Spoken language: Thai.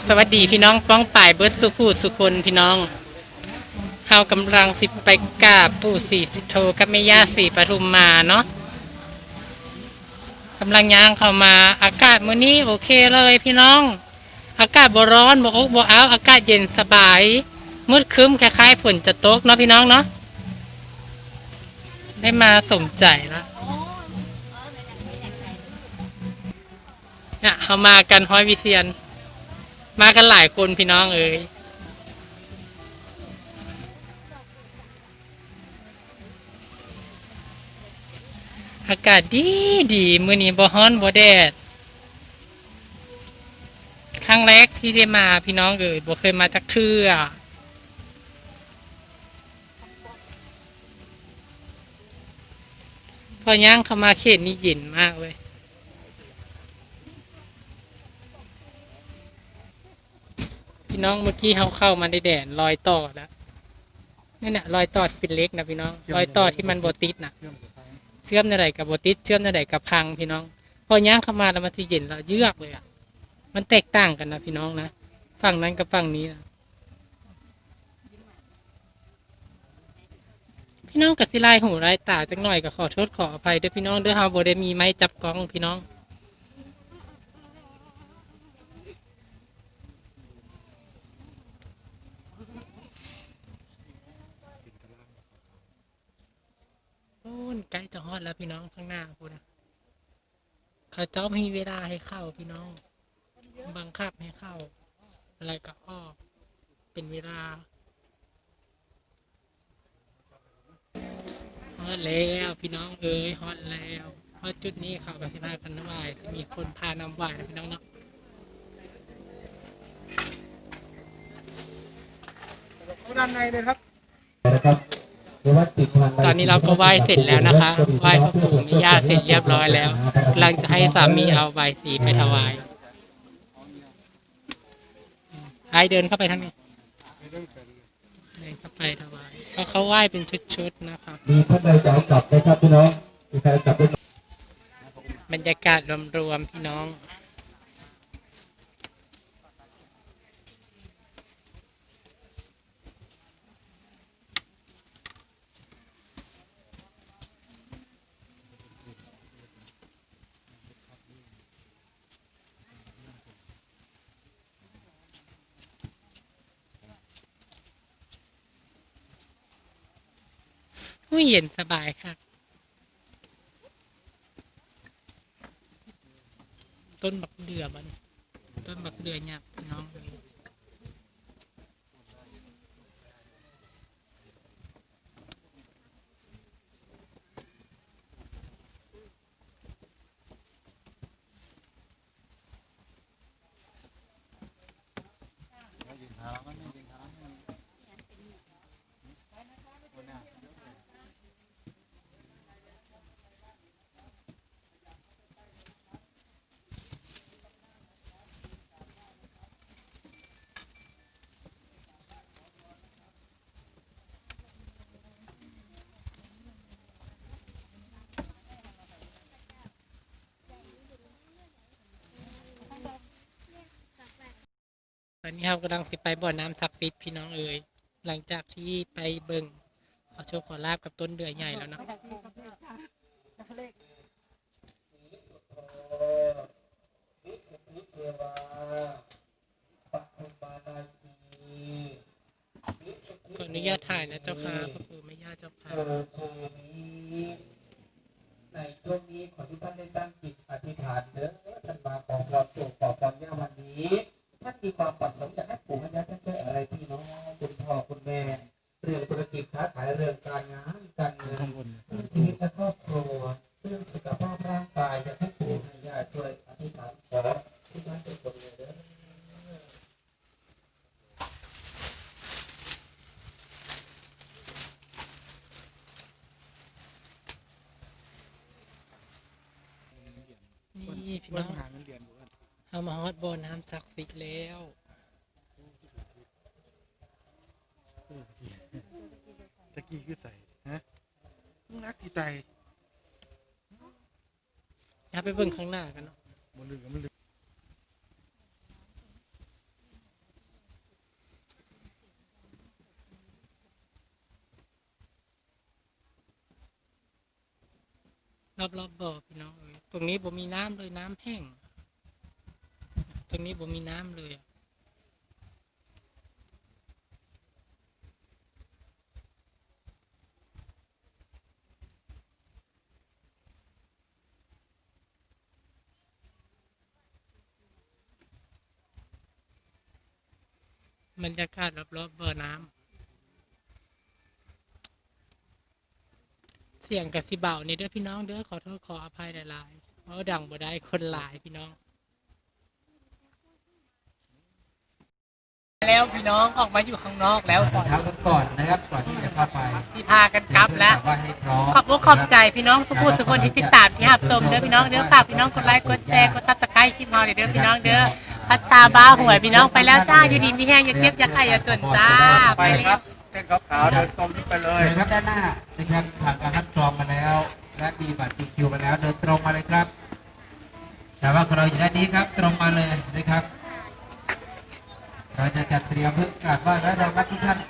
บสวัสดีพี่น้องป้องป่ายเบิร์ดสุขูสุคนพี่น้องเฮากำลังสิไปกราบปู่ศรีสิทโธกับแม่ย่าศรีปทุมมาเนาะกำลังย่างเข้ามาอากาศมื้อนี้โอเคเลยพี่น้อง อากาศบ่ร้อนบ่อกบ่อ้าวอากาศเย็นสบายมืดครึ้มคล้ายๆฝนจะตกเนาะพี่น้องเนาะได้มาสมใจแล้วเนี่ยเขามากันห้อยวิเชียน มากันหลายคนพี่น้องเอ๋ยอากาศดีดีมื้อนี้บ่ฮ้อนบ่แดดครั้งแรกที่ได้มาพี่น้องเอ๋ยบ่เคยมาจักเทื่อพอย่างเข้ามาเขตนี้เย็นมากเลย พี่น้องเมื่อกี้เขาเข้ามาในแดนรอยต่อแล้วนี่น่ะรอยต่อที่เป็นเล็กนะพี่น้อง รอยต่อที่มันโบติดนะเชื่อมในไหนกับโบติดเชื่อมในไหนกับพังพี่น้อง พอย่างเข้ามาแล้วมันที่เย็นเราเยือกเลยอะ มันแตกต่างกันนะพี่น้องนะ ฝั่งนั้นกับฝั่งนี้นะพี่น้องกับสิไลหูไลตาจักหน่อยก็ขอโทษขออภัยด้วยพี่น้องด้วยเฮาโบได้มีไม้จับกล้องพี่น้อง ใกล้จะฮอดแล้วพี่น้องข้างหน้าพูดนะเขาเจ้ามีเวลาให้เข้าพี่น้อง บังคับให้เข้า อะไรก็อ้อเป็นเวลาฮอดแล้วพี่น้องเอ้ยฮอดแล้วฮอดจุดนี้เขากับสิพากันน้ำไหวจะมีคนพานำไหวนะพี่น้องเนาะด้านในเลยครับ นะครับหรือว่าติดพลังตอนนี้เราก็ไหว้เสร็จแล้วนะคะไหว้พระปู่แม่ย่าเสร็จเรียบร้อยแล้วกำลังจะให้สามีเอาใบายสีไปถวายไอเดินเข้าไปทางนี้เดินเข้าไปถวายเพราะเขาไหว้เป็นชุดๆนะคะมีท่านใดจะเอากลับไหมครับพี่น้องมีใครเอากลับไหมบรรยากาศรวมๆพี่น้อง ผู้เย็นสบายค่ะ ต้นบักเดือมัน ต้นบักเดือหยักพี่น้อง ตอนนี้เรากำลังสิไปบ่อน้ำศักดิ์สิทธิ์พี่น้องเอ๋ยหลังจากที่ไปเบิ่งขอโชคขอลาบกับต้นเดือยใหญ่แล้วเนาะขออนุญาตถ่ายนะเจ้าค่ะพระปู่แม่ย่าเจ้าค่ะในช่วงนี้ขอที่ท่านได้ตั้งจิตอธิษฐานเด้อ งการงานการเงินเรื่องชีวิตและครอบครัวเรื่องสุขภาพร่างกายอยากให้ปู่ให้ย่าช่วยอธิษฐานขอที่ท่านเป็นคนเลยเด้อนี่พี่น้องหาเงินเดือนอยู่กันเอามาฮอดบ่อน้ำศักดิ์สิทธิ์แล้วะกี้คือใส่ฮะมึงรักที่ใจอย่าไปเบิ่งข้างหน้ากันเนาะมันลืมมันลืมรอบรอบบ่อพี่น้องเอ้ยตรงนี้ผมมีน้ำเลยน้ำแห้ง ตรงนี้ผมมีน้ำเลยอะ บรรยากาศรอบๆบ่อน้ำเสียงกระสิเบานี่เด้อพี่น้องเด้อขอโทษขออภัยหลายๆเพราะดังบ่ได้คนหลายพี่น้อง แล้วพี่น้องออกมาอยู่ข้างนอกแล้วก่อนทำกันก่อนนะครับ ก่อนที่จะเข้าไปที่พากันกลับแล้ว ว่าให้พร้อม ขอบอกขอบใจพี่น้องสุขุมสุขคนที่ติดตามที่หับชมเด้อพี่น้องเด้อฝากพี่น้องกดไลค์กดแชร์กดตัดตะไคร้คลิปเฮาเด้อพี่น้องเด้อพัชชาบ้าหวยพี่น้องไปแล้วจ้าอยู่ดีมีแห้งอย่าเจ็บอย่าไข้อย่าจนจ้าไปครับเส้นขาวๆเดินตรงนี้ไปเลยเชิญครับด้านหน้านะครับผ่านการคัดกรองมาแล้วและมีบัตรคิวมาแล้วเดินตรงมาเลยครับแต่ว่าของเราอยู่ด้านนี้ครับตรงมาเลยนะครับ เราจะจัดเตรียมเพื่อกราบไหว้และรองรับทุกท่านกัน